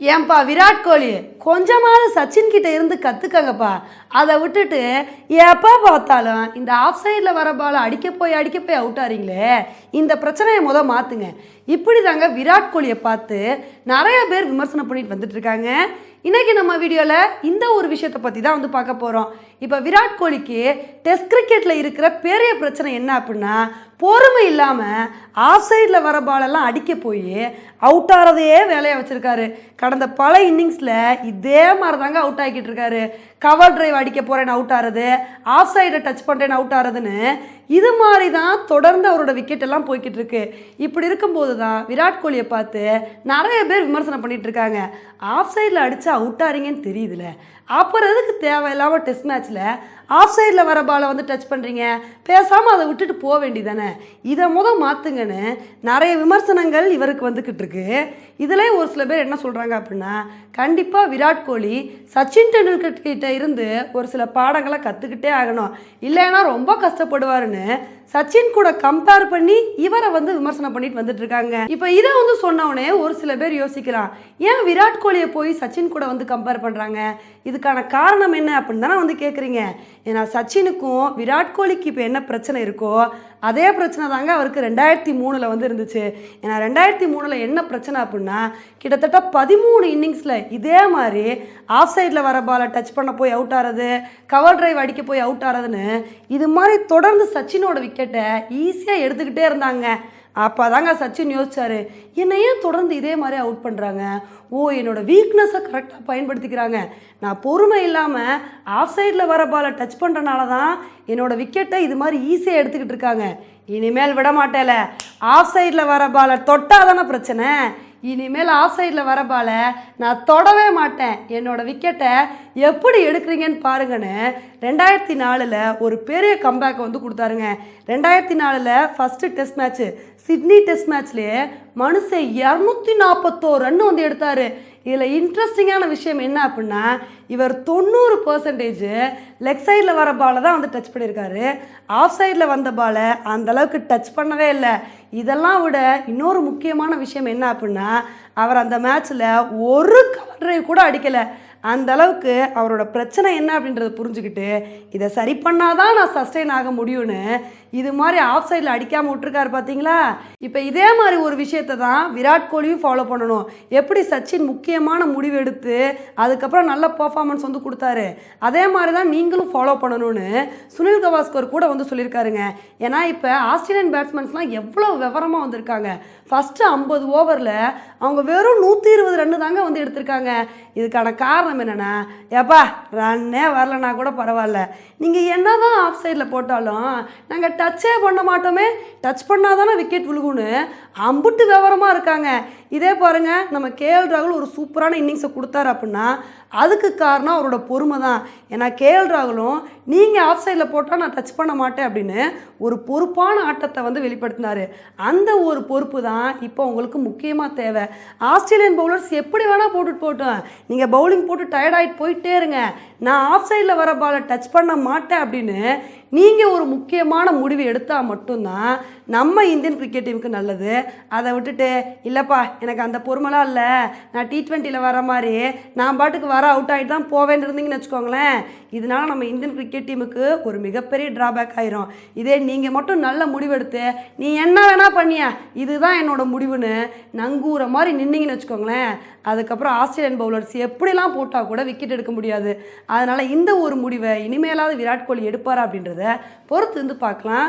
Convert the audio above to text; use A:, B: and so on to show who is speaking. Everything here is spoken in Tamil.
A: ஏன்பா விராட் கோலி கொஞ்சமாவது சச்சின் கிட்ட இருந்து கற்றுக்கங்கப்பா அதை விட்டுட்டு எப்போ பார்த்தாலும் இந்த ஆஃப் சைடில் வர பாலை அடிக்க போய் அடிக்க போய் அவுட் ஆறீங்களே. இந்த பிரச்சனையை முத மாற்றுங்க இப்படி தாங்க விராட் கோலியை பார்த்து நிறைய பேர் விமர்சனம் பண்ணிட்டு வந்துட்டு இருக்காங்க நம்ம வீடியோவில் இந்த ஒரு விஷயத்தை பற்றி தான் வந்து பார்க்க போகிறோம் இப்போ விராட் கோலிக்கு டெஸ்ட் கிரிக்கெட்டில் இருக்கிற பெரிய பிரச்சனை என்ன அப்படின்னா பொறுமை இல்லாமல் ஆஃப் சைடில் வர பாலெல்லாம் அடிக்க போய் அவுட் ஆகிறதையே வேலையை வச்சுருக்காரு. கடந்த பல இன்னிங்ஸில் இதே மாதிரி தாங்க அவுட் ஆகிக்கிட்டு இருக்காரு. கவர் டிரைவ் அடிக்க போகிறேன்னு அவுட் ஆகிறது ஆஃப் சைடை டச் பண்ணுறேன்னு அவுட் ஆகிறதுன்னு இது மாதிரி தான் தொடர்ந்து அவரோட விக்கெட் எல்லாம் போய்கிட்டு இருக்கு. இப்படி இருக்கும்போது தான் விராட் கோலியை பார்த்து நிறைய பேர் விமர்சனம் பண்ணிகிட்டு இருக்காங்க. ஆஃப் சைடில் அடித்தா அவுட் ஆறீங்கன்னு தெரியுதுல. அப்புறம் எதுக்கு தேவையில்லாமல் டெஸ்ட் மேட்ச்சில் ஆஃப் சைடில் வர பாலை வந்து டச் பண்ணுறீங்க பேசாமல் அதை விட்டுட்டு போக வேண்டியதானே இதை முத மாற்றுங்கன்னு நிறைய விமர்சனங்கள் இவருக்கு வந்துக்கிட்டு இருக்கு. இதில் ஒரு சில பேர் என்ன சொல்கிறாங்க அப்படின்னா கண்டிப்பாக விராட் கோலி சச்சின் டெண்டுல்கர் கிட்ட இருந்து ஒரு சில பாடங்களை கற்றுக்கிட்டே ஆகணும். இல்லைன்னா ரொம்ப கஷ்டப்படுவாருன்னு சச்சின் கூட கம்பேர் பண்ணி இவரை வந்து விமர்சனம் பண்ணிட்டு வந்துட்டு இருக்காங்க இப்போ இதை வந்து சொன்னவனே ஒரு சில பேர் யோசிக்கலாம் ஏன் விராட் கோலியை போய் சச்சின் கூட வந்து கம்பேர் பண்ணுறாங்க இதுக்கான காரணம் என்ன அப்படின்னு தானே வந்து கேட்குறீங்க ஏன்னா சச்சினுக்கும் விராட் கோலிக்கு இப்போ என்ன பிரச்சனை இருக்கோ அதே பிரச்சனை தாங்க அவருக்கு ரெண்டாயிரத்தி மூணில் வந்து இருந்துச்சு. ஏன்னா ரெண்டாயிரத்தி மூணில் என்ன பிரச்சனை அப்படின்னா கிட்டத்தட்ட பதிமூணு இன்னிங்ஸில் இதே மாதிரி ஆஃப் சைடில் வர பாலை டச் பண்ண போய் அவுட் ஆகிறது கவர் டிரைவ் அடிக்க போய் அவுட் ஆகிறதுன்னு இது மாதிரி தொடர்ந்து சச்சினோட விக்கெட்டை ஈஸியாக எடுத்துக்கிட்டே இருந்தாங்க. அப்போ தாங்க சச்சின் யோசிச்சார் என்னை ஏன் தொடர்ந்து இதே மாதிரி அவுட் பண்ணுறாங்க ஓ என்னோடய வீக்னஸை கரெக்டாக பயன்படுத்திக்கிறாங்க. நான் பொறுமை இல்லாமல் ஆஃப் சைடில் வர பாலை டச் பண்ணுறனால தான் என்னோடய விக்கெட்டை இது மாதிரி ஈஸியாக எடுத்துக்கிட்டு இருக்காங்க. இனிமேல் விட மாட்டேல ஆஃப் சைடில் வர பாலை தொட்டால் தானே பிரச்சனை? இனிமேல் ஆஃப் சைடில் வர நான் தொடவே மாட்டேன். என்னோட விக்கெட்டை எப்படி எடுக்கிறீங்கன்னு பாருங்கன்னு ரெண்டாயிரத்தி நாலில் ஒரு பெரிய கம்பேக் வந்து கொடுத்தாருங்க. ரெண்டாயிரத்தி நாலில் first test match Sydney test மேட்ச்லேயே மனுஷன் இரநூத்தி நாற்பத்தோரு ரன் வந்து எடுத்தார். இதில் இன்ட்ரெஸ்டிங்கான விஷயம் என்ன அப்படின்னா இவர் தொண்ணூறு பர்சன்டேஜ் லெக் சைடில் வர பாலை தான் வந்து டச் பண்ணியிருக்காரு. ஆஃப் சைடில் வந்த பாலை அந்தளவுக்கு டச் பண்ணவே இல்லை. இதெல்லாம் விட இன்னொரு முக்கியமான விஷயம் என்ன அப்படின்னா அவர் அந்த மேட்ச்சில் ஒரு கவர் ட்ரைவ் கூட அடிக்கலை. அந்த அளவுக்கு அவரோட பிரச்சனை என்ன அப்படின்றத புரிஞ்சுக்கிட்டு இதை சரி பண்ணாதான் நான் சஸ்டெயின் ஆக முடியும்னு இது மாதிரி ஆஃப் சைடில் அடிக்காமல் விட்டுருக்காரு பார்த்தீங்களா இப்போ இதே மாதிரி ஒரு விஷயத்தை தான் விராட் கோலியும் ஃபாலோ பண்ணணும். எப்படி சச்சின் முக்கியமான முடிவு எடுத்து அதுக்கப்புறம் நல்ல பர்ஃபார்மன்ஸ் வந்து கொடுத்தாரு. அதே மாதிரி தான் நீங்களும் ஃபாலோ பண்ணணும்னு சுனில் கவாஸ்கர் கூட வந்து சொல்லியிருக்காருங்க. ஏன்னா இப்போ ஆஸ்திரேலியன் பேட்ஸ்மேன்ஸ்லாம் எவ்வளோ விவரமாக வந்திருக்காங்க. ஃபஸ்ட்டு ஐம்பது ஓவரில் அவங்க வெறும் நூற்றி இருபது ரன்னு தாங்க வந்து எடுத்திருக்காங்க. இதுக்கான காரணம் என்னென்னா ஏப்பா ரன்னே வரலனா கூட பரவாயில்ல. நீங்கள் என்ன தான் ஆஃப் சைடில் போட்டாலும் நாங்கள் டச்சே பண்ண மாட்டோமே. டச் பண்ணால் தானே விக்கெட் விழுகும்னு அம்புட்டு விவரமாக இருக்காங்க. இதே பாருங்க நம்ம கேஎல் ராகுல் ஒரு சூப்பரான இன்னிங்ஸை கொடுத்தாரு அப்படின்னா அதுக்கு காரணம் அவரோட பொறுமை தான் ஏன்னா கேஎல் ராகுலும் நீங்கள் ஆஃப் சைடில் போட்டால் நான் டச் பண்ண மாட்டேன் அப்படின்னு ஒரு பொறுப்பான ஆட்டத்தை வந்து வெளிப்படுத்தினாரு. அந்த ஒரு பொறுப்பு தான் இப்போ உங்களுக்கு முக்கியமாக தேவை. ஆஸ்திரேலியன் பவுலர்ஸ் எப்படி வேணால் போட்டுட்டு போட்டோம் நீங்கள் பவுலிங் போட்டு போட்டு ஆகிட்டு போயிட்டே இருங்க. நான் ஆஃப் சைடில் வர பாலை டச் பண்ண மாட்டேன் அப்படின்னு நீங்கள் ஒரு முக்கியமான முடிவு எடுத்தால் மட்டும்தான் நம்ம இந்தியன் கிரிக்கெட் டீமுக்கு நல்லது. அதை விட்டுட்டு இல்லைப்பா எனக்கு அந்த பொறுமெல்லாம் இல்லை. நான் டி ட்வெண்ட்டியில் வர மாதிரி நான் பாட்டுக்கு வர அவுட் ஆகிட்டு தான் போவேன் இருந்தீங்கன்னு வச்சுக்கோங்களேன். இதனால நம்ம இந்தியன் கிரிக்கெட் டீமுக்கு ஒரு மிகப்பெரிய ட்ராபேக் ஆயிரும். இதே நீங்கள் மட்டும் நல்ல முடிவெடுத்து நீ என்ன வேணால் பண்ணிய? இதுதான் என்னோட முடிவுன்னு நங்கூர மாதிரி நின்னீங்கன்னு வச்சுக்கோங்களேன். அதுக்கப்புறம் ஆஸ்திரேலியன் பவுலர்ஸ் எப்படிலாம் போட்டால் கூட விக்கெட் எடுக்க முடியாது. அதனால் இந்த ஒரு முடிவை இனிமேலாவது விராட் கோலி எடுப்பாரா அப்படின்றத பொறுத்து இருந்து பார்க்கலாம்.